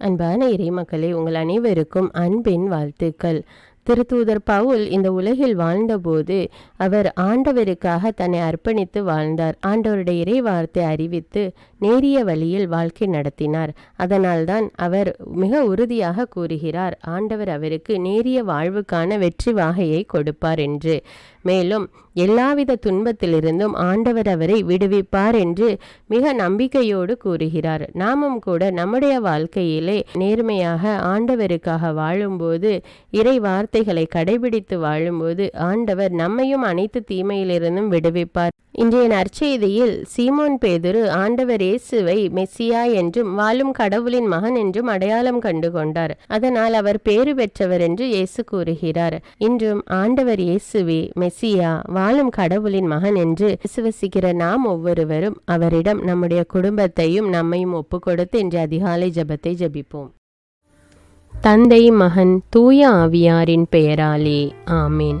அன்பான இறைமக்களே உங்கள் அனைவருக்கும் அன்பின் வாழ்த்துக்கள். திருத்தூதர் பவுல் இந்த உலகில் வாழ்ந்தபோது அவர் ஆண்டவருக்காக தன்னை அர்ப்பணித்து வாழ்ந்தார். ஆண்டவருடைய இறை வார்த்தை அறிவித்து நேரிய வழியில் வாழ்க்கை நடத்தினார். அதனால்தான் அவர் மிக உறுதியாக கூறுகிறார் ஆண்டவர் அவருக்கு நேரிய வாழ்வுக்கான வெற்றி வாகையை கொடுப்பார் என்று. மேலும் எல்லாவித துன்பத்திலிருந்தும் ஆண்டவர் அவரை விடுவிப்பார் என்று மிக நம்பிக்கையோடு கூறுகிறார். நாமும் கூட நம்முடைய வாழ்க்கையிலே நேர்மையாக ஆண்டவருக்காக வாழும்போது இறை வார்த்தைகளை கடைபிடித்து வாழும்போது ஆண்டவர் நம்மையும் அனைத்து தீமையிலிருந்தும் விடுவிப்பார். இன்றைய நற்செய்தியில் சீமோன் பேதுரு ஆண்டவர் இயேசுவை மெஸ்ஸியா என்றும் வாழும் கடவுளின் மகன் என்றும் அடையாளம் கண்டு கொண்டார் அதனால் அவர் பேறு பெற்றவர் என்று இயேசு கூறுகிறார். இன்றும் ஆண்டவர் இயேசுவே மெஸ்ஸியா வாழும் கடவுளின் மகன் என்று விசுவசிக்கிற நாம் ஒவ்வொருவரும் அவரிடம் நம்முடைய குடும்பத்தையும் நம்மையும் ஒப்புக்கொடுத்து இன்று அதிகாலை ஜெபத்தை ஜபிப்போம். தந்தை மகன் தூய ஆவியாரின் பெயராலே ஆமீன்.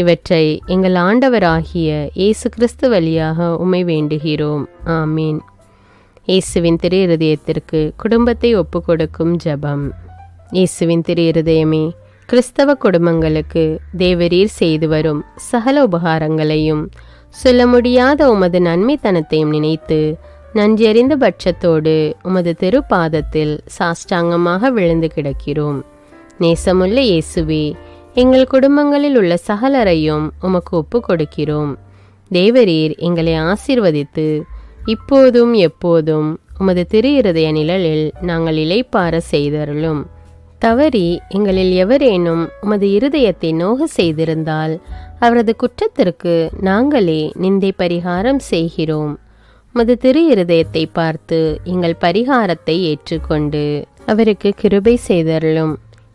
இவற்றை எங்கள் ஆண்டவராகிய இயேசு கிறிஸ்து வழியாக உமை வேண்டுகிறோம். ஆமீன். இயேசுவின் திரு இருதயத்திற்கு குடும்பத்தை ஒப்புக்கொடுக்கும் ஜெபம். இயேசுவின் திரு இருதயமே கிறிஸ்தவ குடும்பங்களுக்கு தேவரீர் செய்து வரும் சகல உபகாரங்களையும் சொல்ல முடியாத உமது நன்மைத்தனத்தையும் நினைத்து நன்றியறிந்த பட்சத்தோடு உமது திருப்பாதத்தில் சாஷ்டாங்கமாக விழுந்து கிடக்கிறோம். நேசமுள்ள இயேசுவே எங்கள் குடும்பங்களில் உள்ள சகலரையும் உமக்கு ஒப்பு கொடுக்கிறோம் தேவரீர் எங்களை ஆசீர்வதித்து இப்போதும் எப்போதும் உமது திரு இருதய நிழலில் நாங்கள் இலைப்பார செய்தருளும். தவறி எங்களில் எவரேனும் உமது இருதயத்தை நோக செய்திருந்தால் அவரது குற்றத்திற்கு நாங்களே நிந்தை பரிகாரம் செய்கிறோம். உமது திரு இருதயத்தை பார்த்து எங்கள் பரிகாரத்தை ஏற்றுக்கொண்டு அவருக்கு கிருபை செய்தருளும்.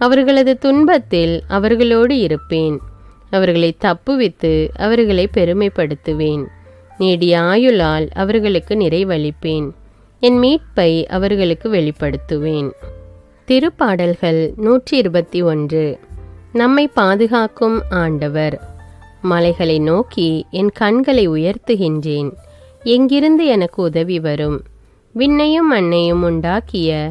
அவர்களது துன்பத்தில் அவர்களோடு இருப்பேன். அவர்களை தப்புவித்து அவர்களை பெருமைப்படுத்துவேன். நீடிய ஆயுளால் அவர்களுக்கு நிறைவளிப்பேன். என் மீட்பை அவர்களுக்கு வெளிப்படுத்துவேன். திருப்பாடல்கள் நூற்றி இருபத்தி ஒன்று நம்மை பாதுகாக்கும் ஆண்டவர். மலைகளை நோக்கி என் கண்களை உயர்த்துகின்றேன். எங்கிருந்து எனக்கு உதவி வரும்? விண்ணையும் மண்ணையும் உண்டாக்கிய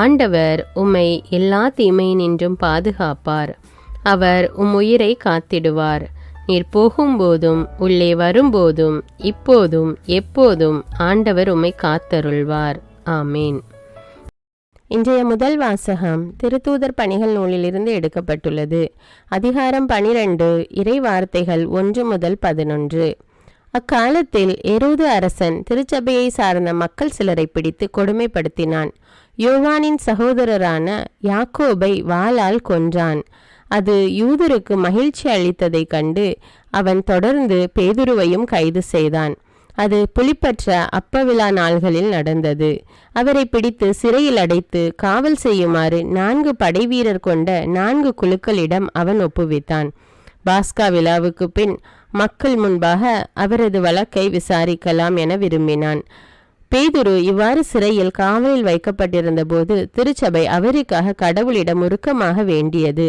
ஆண்டவர் உம்மை எல்லா தீமையினின்றும் பாதுகாப்பார். அவர் உம் உயிரை காத்திடுவார். நீர் போகும்போதும் உள்ளே வரும்போதும் இப்போதும் எப்போதும் ஆண்டவர் உம்மை காத்தருள்வார். ஆமேன். இன்றைய முதல் வாசகம் திருத்தூதர் பணிகள் நூலிலிருந்து எடுக்கப்பட்டுள்ளது. அதிகாரம் பனிரெண்டு இறை வார்த்தைகள் ஒன்று முதல் பதினொன்று. அக்காலத்தில் எரோது அரசன் திருச்சபையை சார்ந்த மக்கள் சிலரை பிடித்து கொடுமைப்படுத்தினான். யோவானின் சகோதரரான யாக்கோபை வாளால் கொன்றான். அது யூதருக்கு மகிழ்ச்சி அளித்ததைக் கண்டு அவன் தொடர்ந்து பேதுருவையும் கைது செய்தான். அது புலிப்பற்ற அப்பவிழா நாள்களில் நடந்தது. அவரை பிடித்து சிறையில் அடைத்து காவல் செய்யுமாறு நான்கு படைவீரர் கொண்ட நான்கு குழுக்களிடம் அவன் ஒப்புவித்தான். பாஸ்கா விழாவுக்கு பின் மக்கள் முன்பாக அவரது வழக்கை விசாரிக்கலாம் என விரும்பினான். பேதுரு இவ்வாறு சிறையில் காவலில் வைக்கப்பட்டிருந்த போது திருச்சபை அவருக்காக கடவுளிடம் உருக்கமாக வேண்டியது.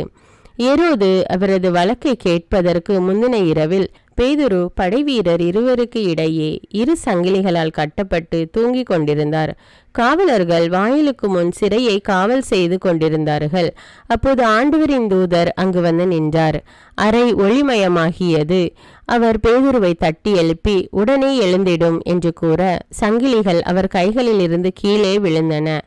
ஏரோது அவரது வழக்கை கேட்பதற்கு முந்தின இரவில் பேதுரு படைவீரர் இருவருக்கு இடையே இரு சங்கிலிகளால் கட்டப்பட்டு தூங்கிக் கொண்டிருந்தார். காவலர்கள் வாயிலுக்கு முன் சிறையை காவல் செய்து கொண்டிருந்தார்கள். அப்போது ஆண்டவரின் தூதர் அங்கு வந்து நின்றார். அறை ஒளிமயமாகியது. அவர் பேதுருவை தட்டி எழுப்பி உடனே எழுந்திடும் என்று கூற சங்கிலிகள் அவர் கைகளில் இருந்து கீழே விழுந்தன.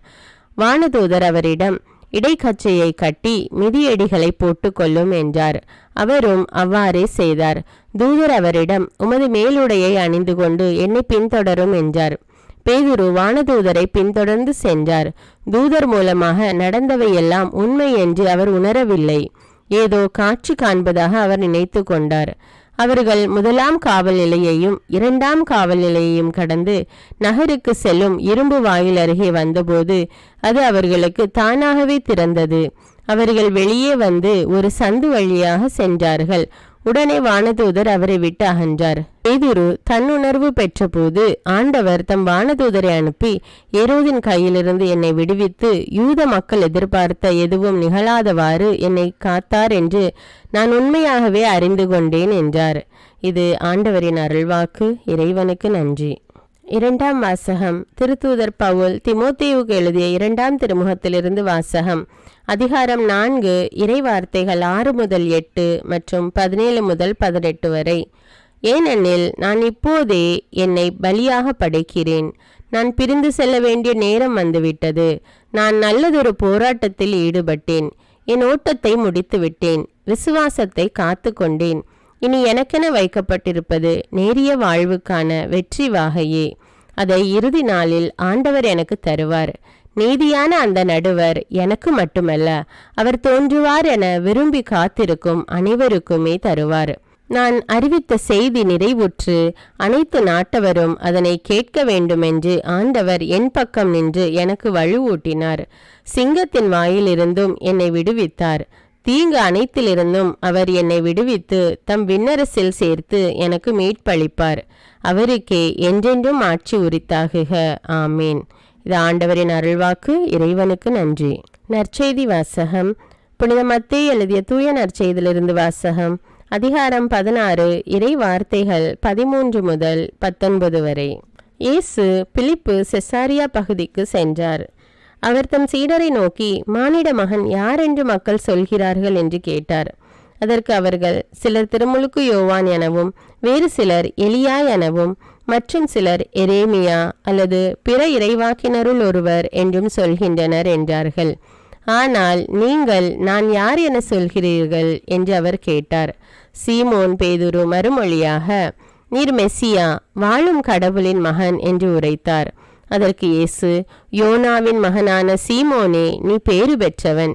வானதூதர் அவரிடம் இடைக்கச்சையை கட்டி மிதியடிகளை போட்டுக்கொள்ளும் என்றார். அவரும் அவ்வாறே செய்தார். தூதர் அவரிடம் உமது மேலுடையை அணிந்து கொண்டு என்னை பின்தொடரும் என்றார். பேதுரு வானதூதரை பின்தொடர்ந்து சென்றார். தூதர் மூலமாக நடந்தவையெல்லாம் உண்மை என்று அவர் உணரவில்லை. ஏதோ காட்சி காண்பதாக அவர் நினைத்து கொண்டார். அவர்கள் முதலாம் காவல் நிலையையும் இரண்டாம் காவல் நிலையையும் கடந்து நகருக்கு செல்லும் இரும்பு வாயில் அருகே வந்தபோது அது அவர்களுக்கு தானாகவே திறந்தது. அவர்கள் வெளியே வந்து ஒரு சந்து வழியாக சென்றார்கள். உடனே வானதூதர் அவரை விட்டு அகன்றார். பேதுரு தன்னுணர்வு பெற்றபோது ஆண்டவர் தம் வானதூதரை அனுப்பி ஏரோதின் கையிலிருந்து என்னை விடுவித்து யூத மக்கள் எதிர்பார்த்த எதுவும் நிகழாதவாறு என்னை காத்தார் என்று நான் உண்மையாகவே அறிந்து கொண்டேன் என்றார். இது ஆண்டவரின் அருள்வாக்கு. இறைவனுக்கு நன்றி. இரண்டாம் வாசகம். திருத்தூதர் பவுல் திமோத்தேவுக்கு எழுதிய இரண்டாம் திருமுகத்திலிருந்து வாசகம். அதிகாரம் நான்கு இறைவார்த்தைகள் ஆறு முதல் எட்டு மற்றும் பதினேழு முதல் பதினெட்டு வரை. ஏனெனில் நான் இப்போதே என்னை பலியாக படைக்கிறேன். நான் பிரிந்து செல்ல வேண்டிய நேரம் வந்துவிட்டது. நான் நல்லதொரு போராட்டத்தில் ஈடுபட்டேன். என் ஓட்டத்தை முடித்துவிட்டேன். விசுவாசத்தை காத்து கொண்டேன். இனி எனக்கென வைக்கப்பட்டிருப்பது நேரிய வாழ்வுக்கான வெற்றி வாகையே. அதை இறுதி நாளில் ஆண்டவர் எனக்கு தருவார். நீதியான அந்த நடுவர் எனக்கு மட்டுமல்ல அவர் தோன்றுவார் என விரும்பி காத்திருக்கும் அனைவருக்குமே தருவார். நான் அறிவித்த செய்தி நிறைவுற்று அனைத்து நாட்டவரும் அதனை கேட்க வேண்டுமென்று ஆண்டவர் என் பக்கம் நின்று எனக்கு வலுவூட்டினார் சிங்கத்தின் வாயிலிருந்தும் என்னை விடுவித்தார். தீங்கு அனைத்திலிருந்தும் அவர் என்னை விடுவித்து தம் விண்ணரசில் சேர்த்து எனக்கு மீட்பளிப்பார். அவருக்கே என்றென்றும் ஆட்சி உரித்தாகுக. ஆமீன். இது ஆண்டவரின் அருள்வாக்கு. இறைவனுக்கு நன்றி. நற்செய்தி வாசகம். புனித மத்தே எழுதிய தூய நற்செய்தியிலிருந்து வாசகம். அதிகாரம் பதினாறு. இறை வார்த்தைகள் பதிமூன்று முதல் பத்தொன்பது வரை. இயேசு பிலிப்பு செசாரியா பகுதிக்கு சென்றார். அவர் தம் சீடரை நோக்கி மானிட மகன் யார் என்று மக்கள் சொல்கிறார்கள்? என்று கேட்டார். அதற்கு அவர்கள் சிலர் திருமுழுக்கு யோவான் எனவும் வேறு சிலர் எலியா எனவும் மற்றும் சிலர் எரேமியா அல்லது பிற இறைவாக்கினருள் ஒருவர் என்றும் சொல்கின்றனர் என்றார்கள். ஆனால் நீங்கள் நான் யார் என சொல்கிறீர்கள்? என்று அவர் கேட்டார். சீமோன் பேதுரு மறுமொழியாக நீர் மெஸ்ஸியா வாழும் கடவுளின் மகன் என்று உரைத்தார். அதற்கு இயேசு யோனாவின் மகனான சீமோனே நீ பேறு பெற்றவன்.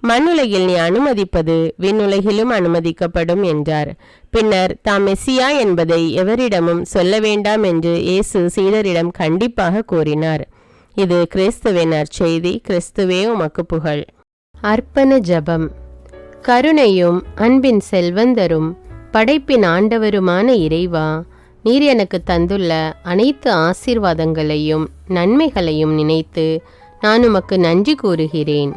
மண்ணுலகில் நீ அனுமதிப்பது விண்ணுலகிலும் அனுமதிக்கப்படும் என்றார். பின்னர் தாம் மெஸ்ஸியா என்பதை எவரிடமும் சொல்ல வேண்டாம் என்று இயேசு சீடரிடம் கண்டிப்பாக கூறினார். இது கிறிஸ்துவின் செய்தி கிறிஸ்துவே உமக்கு புகழ். அர்ப்பண ஜபம். கருணையும் அன்பின் செல்வந்தரும் படைப்பின் ஆண்டவருமான இறைவா நீர் எனக்கு தந்துள்ள அனைத்து ஆசீர்வாதங்களையும் நன்மைகளையும் நினைத்து நான் உமக்கு நன்றி கூறுகிறேன்.